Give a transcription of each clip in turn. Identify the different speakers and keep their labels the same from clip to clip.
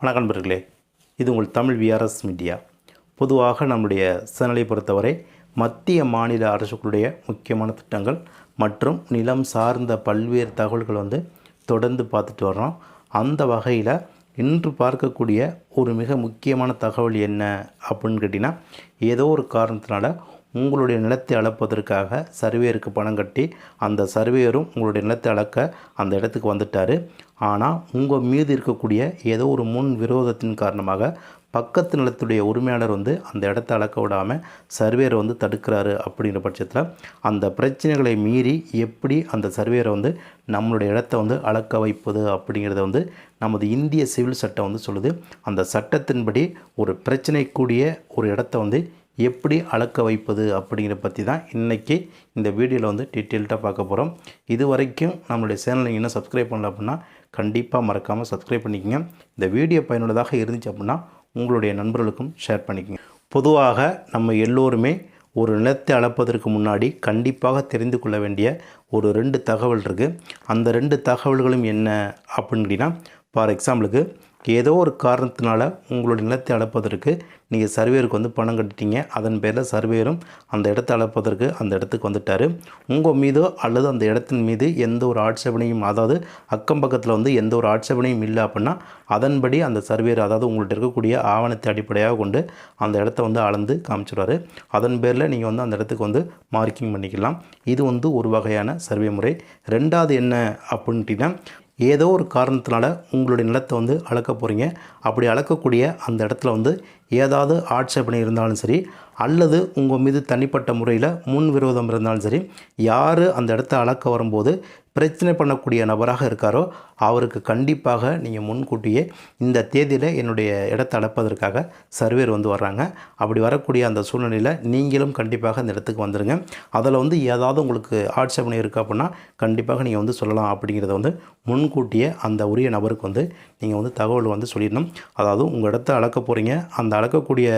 Speaker 1: வணக்கம் நண்பர்களே. இது உங்கள் தமிழ் விஆர்எஸ் மீடியா பொதுவாக நம்முடைய சேனலை பொறுத்தவரை மத்திய மாநில அரசுகளுடைய முக்கியமான திட்டங்கள் மற்றும் நிலம் சார்ந்த பல்வேறு தகவல்கள் வந்து தொடர்ந்து பார்த்துட்டு வர்றோம். அந்த வகையில் இன்று பார்க்கக்கூடிய ஒரு மிக முக்கியமான தகவல் என்ன அப்படின்னு கேட்டிங்கன்னா ஏதோ ஒரு காரணத்தினால உங்களுடைய நிலத்தை அளப்பதற்காக சர்வேயருக்கு பணம் கட்டி அந்த சர்வேயரும் உங்களுடைய நிலத்தை அளக்க அந்த இடத்துக்கு வந்துட்டார். ஆனால் உங்கள் மீது இருக்கக்கூடிய ஏதோ ஒரு முன் விரோதத்தின் காரணமாக பக்கத்து நிலத்துடைய உரிமையாளர் வந்து அந்த இடத்த அளக்க விடாமல் சர்வேரை வந்து தடுக்கிறாரு அப்படிங்கிற பட்சத்தில் அந்த பிரச்சனைகளை மீறி எப்படி அந்த சர்வேயரை வந்து நம்மளுடைய இடத்த வந்து அளக்க வைப்பது அப்படிங்கிறத வந்து நமது இந்திய சிவில் சட்டம் வந்து சொல்லுது. அந்த சட்டத்தின்படி ஒரு பிரச்சனைக்குரிய ஒரு இடத்த வந்து எப்படி அளக்க வைப்பது அப்படிங்கிற பற்றி தான் இன்றைக்கி இந்த வீடியோவில் வந்து டீட்டெயில்டாக பார்க்க போகிறோம் இது வரைக்கும் நம்மளுடைய சேனலை இன்னும் சப்ஸ்கிரைப் பண்ணல அப்படின்னா கண்டிப்பாக மறக்காமல் சப்ஸ்கிரைப் பண்ணிக்கங்க. இந்த வீடியோ பயனுள்ளதாக இருந்துச்சு அப்படின்னா உங்களுடைய நண்பர்களுக்கும் ஷேர் பண்ணிக்கோங்க. பொதுவாக நம்ம எல்லோருமே ஒரு நிலத்தை அளப்பதற்கு முன்னாடி கண்டிப்பாக தெரிந்து கொள்ள வேண்டிய ஒரு ரெண்டு தகவல் இருக்குது அந்த ரெண்டு தகவல்களும் என்ன அப்படின்னு ஃபார் எக்ஸாம்பிளுக்கு ஏதோ ஒரு காரணத்தினால உங்களுடைய நிலத்தை அளப்பதற்கு நீங்கள் சர்வேயருக்கு வந்து பணம் கட்டிட்டீங்க. அதன் பேரில் சர்வேயரும் அந்த இடத்தை அளப்பதற்கு அந்த இடத்துக்கு வந்துட்டார். உங்கள் மீதோ அல்லது அந்த இடத்தின் மீது எந்த ஒரு ஆட்சேபனையும் அதாவது அக்கம் பக்கத்தில் வந்து எந்த ஒரு ஆட்சேபனையும் இல்லை அப்படின்னா அதன்படி அந்த சர்வேயர் அதாவது உங்கள்கிட்ட இருக்கக்கூடிய ஆவணத்தை அடிப்படையாக கொண்டு அந்த இடத்த வந்து அளந்து காமிச்சிடுவார் அதன் பேரில் நீங்கள் வந்து அந்த இடத்துக்கு வந்து மார்க்கிங் பண்ணிக்கலாம். இது வந்து ஒரு வகையான சர்வே முறை. ரெண்டாவது என்ன அப்படின்ட்டிங்கன்னா ஏதோ ஒரு காரணத்தினால உங்களுடைய நிலத்தை வந்து அளக்க போகிறீங்க அப்படி அளக்கக்கூடிய அந்த இடத்துல வந்து ஏதாவது ஆட்சேபனை இருந்தாலும் சரி அல்லது உங்கள் மீது தனிப்பட்ட முறையில் முன் விரோதம் இருந்தாலும் சரி யார் அந்த இடத்த அளக்க வரும்போது பிரச்சனை பண்ணக்கூடிய நபராக இருக்காரோ அவருக்கு கண்டிப்பாக நீங்கள் முன்கூட்டியே இந்த தேதியில் என்னுடைய இடத்தை அளப்பதற்காக சர்வேர் வந்து வர்றாங்க. அப்படி வரக்கூடிய அந்த சூழ்நிலையில் நீங்களும் கண்டிப்பாக அந்த இடத்துக்கு வந்துடுங்க அதில் வந்து ஏதாவது உங்களுக்கு ஆட்சேபனை இருக்குது அப்படின்னா கண்டிப்பாக நீங்கள் வந்து சொல்லலாம் அப்படிங்கிறத வந்து முன்கூட்டியே அந்த உரிய நபருக்கு வந்து நீங்கள் வந்து தகவல் வந்து சொல்லிடணும். அதாவது உங்கள் இடத்த அளக்க போகிறீங்க அந்த அளக்கக்கூடிய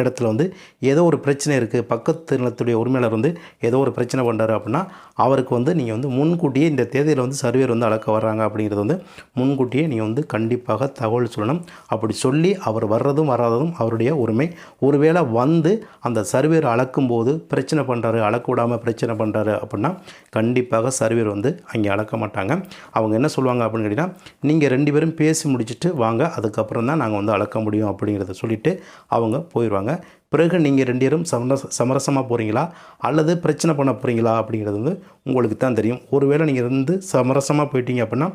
Speaker 1: இடத்துல வந்து ஏதோ ஒரு பிரச்சனை இருக்குது பக்கத்து நிலத்துடைய உரிமையாளர் வந்து ஏதோ ஒரு பிரச்சனை பண்ணுறாரு அப்படின்னா அவருக்கு வந்து நீங்கள் வந்து முன்கூட்டியே இந்த தேதியில் வந்து சர்வேர் வந்து அளக்க வர்றாங்க அப்படிங்கிறது வந்து முன்கூட்டியே நீங்கள் வந்து கண்டிப்பாக தகவல் சொல்லணும். அப்படி சொல்லி அவர் வர்றதும் வராததும் அவருடைய உரிமை. ஒருவேளை வந்து அந்த சர்வேர் அளக்கும்போது பிரச்சனை பண்ணுறாரு அளக்க விடாமல் பிரச்சனை பண்ணுறாரு அப்படின்னா கண்டிப்பாக சர்வேர் வந்து அங்கே அளக்க மாட்டாங்க. அவங்க என்ன சொல்லுவாங்க அப்படின்னு கேட்டிங்கன்னா நீங்கள் ரெண்டு பேரும் பேசி முடிச்சுட்டு வாங்க அதுக்கப்புறம் தான் நாங்கள் வந்து அளக்க முடியும் அப்படிங்கிறத சொல்லிவிட்டு அவங்க போயிடுவாங்க பிறகு நீங்கள் ரெண்டு பேரும் சமரச சமரசமாக போகிறீங்களா அல்லது பிரச்சனை பண்ண போகிறீங்களா அப்படிங்கிறது வந்து உங்களுக்கு தான் தெரியும். ஒருவேளை நீங்கள் இருந்து சமரசமாக போயிட்டீங்க அப்படின்னா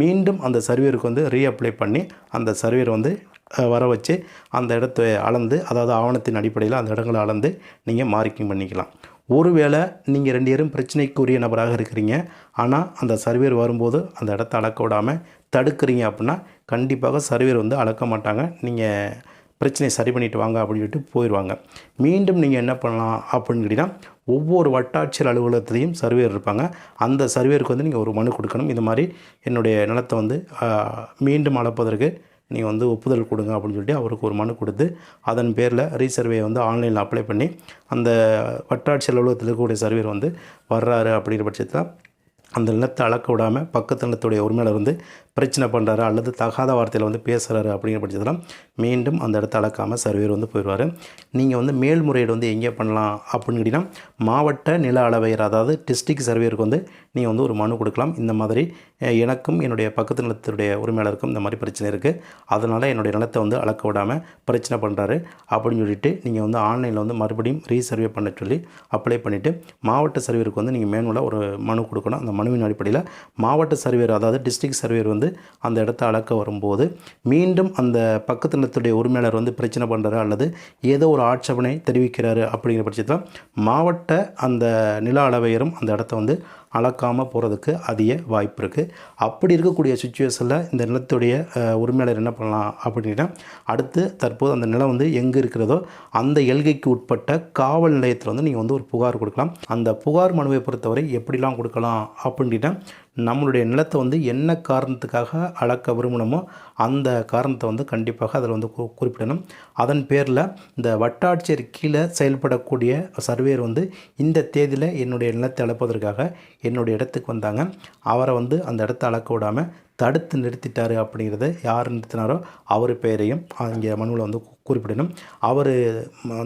Speaker 1: மீண்டும் அந்த சர்வேருக்கு வந்து ரீஅப்ளை பண்ணி அந்த சர்வேர் வந்து வர வச்சு அந்த இடத்த அளந்து அதாவது ஆவணத்தின் அடிப்படையில் அந்த இடங்களை அளந்து நீங்கள் மார்க்கிங் பண்ணிக்கலாம். ஒருவேளை நீங்கள் ரெண்டு பேரும் பிரச்சனைக்குரிய நபராக இருக்கிறீங்க ஆனால் அந்த சர்வேர் வரும்போது அந்த இடத்த அளக்க விடாமல் தடுக்கிறீங்க அப்படின்னா கண்டிப்பாக சர்வேர் வந்து அளக்க மாட்டாங்க. நீங்கள் பிரச்சனையை சரி பண்ணிட்டு வாங்க அப்படின்னு சொல்லிட்டு போயிடுவாங்க மீண்டும் நீங்கள் என்ன பண்ணலாம் அப்படின்னு கேட்டிங்கன்னா ஒவ்வொரு வட்டாட்சியர் அலுவலகத்திலையும் சர்வேர் இருப்பாங்க. அந்த சர்வேருக்கு வந்து நீங்கள் ஒரு மனு கொடுக்கணும். இந்த மாதிரி என்னுடைய நிலத்தை வந்து மீண்டும் அளப்பதற்கு நீங்கள் வந்து ஒப்புதல் கொடுங்க அப்படின்னு சொல்லிட்டு அவருக்கு ஒரு மனு கொடுத்து அதன் பேரில் ரீசர்வே வந்து ஆன்லைனில் அப்ளை பண்ணி அந்த வட்டாட்சியர் அலுவலகத்தில் இருக்கக்கூடிய சர்வேர் வந்து வர்றாரு அப்படிங்கிற பட்சத்தில் அந்த நிலத்தை அளக்க விடாமல் பக்கத்து நிலத்துடைய உரிமையாளர் வந்து பிரச்சனை பண்ணுறாரு அல்லது தகாத வார்த்தையில் வந்து பேசுகிறாரு அப்படிங்கிற பட்சத்தில் மீண்டும் அந்த இடத்த அளக்காமல் சர்வேர் வந்து போயிடுவார். நீங்கள் வந்து மேல்முறையீடு வந்து எங்கே பண்ணலாம் அப்படின்னு கேட்டிங்கன்னா மாவட்ட நில அளவையர் அதாவது டிஸ்ட்ரிக்ட் சர்வேருக்கு வந்து நீங்கள் வந்து ஒரு மனு கொடுக்கலாம். இந்த மாதிரி எனக்கும் என்னுடைய பக்கத்து நிலத்தினுடைய உரிமையாளருக்கும் இந்த மாதிரி பிரச்சனை இருக்குது அதனால் என்னுடைய நிலத்தை வந்து அளக்க விடாமல் பிரச்சனை பண்ணுறாரு அப்படின்னு சொல்லிட்டு நீங்கள் வந்து ஆன்லைனில் வந்து மறுபடியும் ரீசர்வே பண்ண சொல்லி அப்ளை பண்ணிவிட்டு மாவட்ட சர்வேருக்கு வந்து நீங்கள் மேனுவலாக ஒரு மனு கொடுக்கணும். அந்த மனுவின் அடிப்படையில் மாவட்ட சர்வேர் அதாவது டிஸ்ட்ரிக்ட் சர்வேர் வந்து அந்த இடத்த அளக்க வரும்போது மீண்டும் அந்த பக்கத்து நிலத்துடைய உரிமையாளர் வந்து பிரச்சனை பண்ணுறாரு அல்லது ஏதோ ஒரு ஆட்சேபனை தெரிவிக்கிறாரு அப்படிங்கிற பட்சத்தில் மாவட்ட அந்த நில அளவையரும் அந்த இடத்த வந்து அளக்காமல் போகிறதுக்கு அதிக வாய்ப்பு இருக்குது அப்படி இருக்கக்கூடிய சுச்சுவேஷனில் இந்த நிலத்துடைய உரிமையாளர் என்ன பண்ணலாம் அப்படின்னா அடுத்து தற்போது அந்த நிலம் வந்து எங்கே இருக்கிறதோ அந்த எல்கைக்கு உட்பட்ட காவல் நிலையத்தில் வந்து நீங்கள் வந்து ஒரு புகார் கொடுக்கலாம். அந்த புகார் மனுவை பொறுத்தவரை எப்படிலாம் கொடுக்கலாம் அப்படின்னா நம்மளுடைய நிலத்தை வந்து என்ன காரணத்துக்காக அளக்க விரும்பணுமோ அந்த காரணத்தை வந்து கண்டிப்பாக அதில் வந்து கு- குறிப்பிடணும். அதன் பேரில் இந்த வட்டாட்சியர் கீழே செயல்படக்கூடிய சர்வேர் வந்து இந்த தேதியில் என்னுடைய நிலத்தை அளப்பதற்காக என்னுடைய இடத்துக்கு வந்தாங்க. அவரை வந்து அந்த இடத்த அளக்க விடாமல் தடுத்து நிறுத்திட்டார் அப்படிங்கிறத யார் நிறுத்தினாரோ அவர் பெயரையும் இங்கே மனுவில் வந்து குறிப்பிடணும். அவர்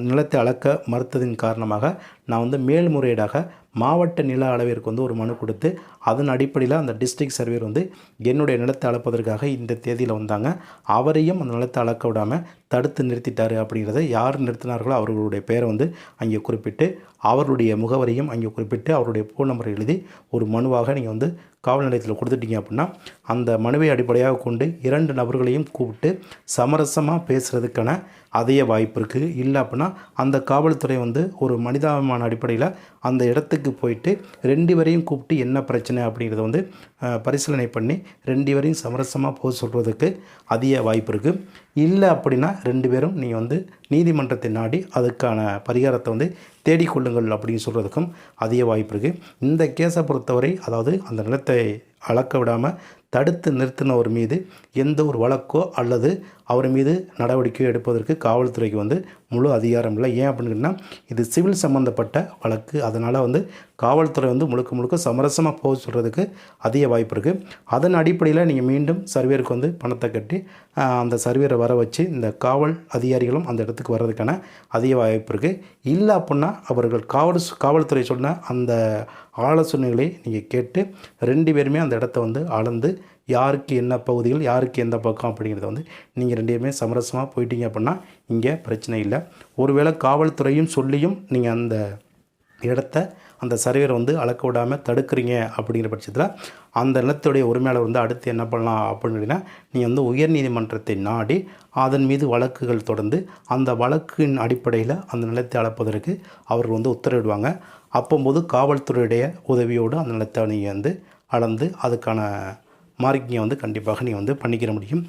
Speaker 1: நிலத்தை அளக்க மறுத்ததின் காரணமாக நான் வந்து மேல்முறையீடாக மாவட்ட நில அளவிற்கு வந்து ஒரு மனு கொடுத்து அதன் அடிப்படையில் அந்த டிஸ்ட்ரிக்ட் சர்வேர் வந்து என்னுடைய நிலத்தை அளப்பதற்காக இந்த தேதியில் வந்தாங்க. அவரையும் அந்த நிலத்தை அளக்க விடாமல் தடுத்து நிறுத்திட்டார் அப்படிங்கிறத யார் நிறுத்தினார்களோ அவர்களுடைய பெயரை வந்து அங்கே குறிப்பிட்டு அவருடைய முகவரியும் அங்கே குறிப்பிட்டு அவருடைய ஃபோன் நம்பரை எழுதி ஒரு மனுவாக நீங்கள் வந்து காவல் நிலையத்தில் கொடுத்துட்டீங்க அப்படின்னா அந்த மனுவை அடிப்படையாக கொண்டு இரண்டு நபர்களையும் கூப்பிட்டு சமரசமாக பேசுகிறதுக்கான அதிக வாய்ப்பு இருக்குது இல்லை அப்படின்னா அந்த காவல்துறை வந்து ஒரு மனிதாபிமான அடிப்படையில் அந்த இடத்துக்கு போயிட்டு ரெண்டு பேரையும் கூப்பிட்டு என்ன பிரச்சனை அப்படிங்கிறத வந்து பரிசீலனை பண்ணி ரெண்டு பேரையும் சமரசமாக போக சொல்கிறதுக்கு அதிக வாய்ப்பு இருக்குது இல்லை அப்படின்னா ரெண்டு பேரும் நீங்கள் வந்து நீதிமன்றத்தை நாடி அதுக்கான பரிகாரத்தை வந்து தேடிக்கொள்ளுங்கள் அப்படின்னு சொல்கிறதுக்கும் அதிக வாய்ப்பு இருக்குது இந்த கேஸை பொறுத்தவரை அதாவது அந்த நிலத்தை அளக்க விடாமல் தடுத்து நிறுத்தினவர் மீது எந்த ஒரு வழக்கோ அல்லது அவர் மீது நடவடிக்கை எடுப்பதற்கு காவல்துறைக்கு வந்து முழு அதிகாரம் இல்லை. ஏன் அப்படின்னா இது சிவில் சம்மந்தப்பட்ட வழக்கு. அதனால் வந்து காவல்துறை வந்து முழுக்க முழுக்க சமரசமாக போக சொல்கிறதுக்கு அதிக வாய்ப்பு இருக்குது அதன் அடிப்படையில் நீங்கள் மீண்டும் சர்வேருக்கு வந்து பணத்தை கட்டி அந்த சர்வேரை வர வச்சு இந்த காவல் அதிகாரிகளும் அந்த இடத்துக்கு வர்றதுக்கான அதிக வாய்ப்பு இருக்குது இல்லை அப்படின்னா அவர்கள் காவல் காவல்துறை சொன்ன அந்த ஆலோசனைகளை நீங்கள் கேட்டு ரெண்டு பேருமே அந்த இடத்த வந்து அளந்து யாருக்கு என்ன பகுதிகள் யாருக்கு எந்த பக்கம் அப்படிங்கிறத வந்து நீங்கள் ரெண்டையுமே சமரசமாக போயிட்டீங்க அப்படின்னா இங்கே பிரச்சனை இல்லை. ஒருவேளை காவல்துறையும் சொல்லியும் நீங்கள் அந்த இடத்த அந்த சர்வேரை வந்து அளக்க விடாமல் தடுக்கிறீங்க அப்படிங்கிற பட்சத்தில் அந்த நிலத்துடைய உரிமையாளர் வந்து அடுத்து என்ன பண்ணலாம் அப்படின்னா நீங்கள் வந்து உயர்நீதிமன்றத்தை நாடி அதன் மீது வழக்குகள் தொடர்ந்து அந்த வழக்கின் அடிப்படையில் அந்த நிலத்தை அளப்பதற்கு அவர்கள் வந்து உத்தரவிடுவாங்க. அப்போம்போது காவல்துறையுடைய உதவியோடு அந்த நிலத்தை நீங்கள் வந்து அளந்து அதுக்கான மார்க்கிங்கை வந்து கண்டிப்பாக நீங்கள் வந்து பண்ணிக்கிற முடியும்.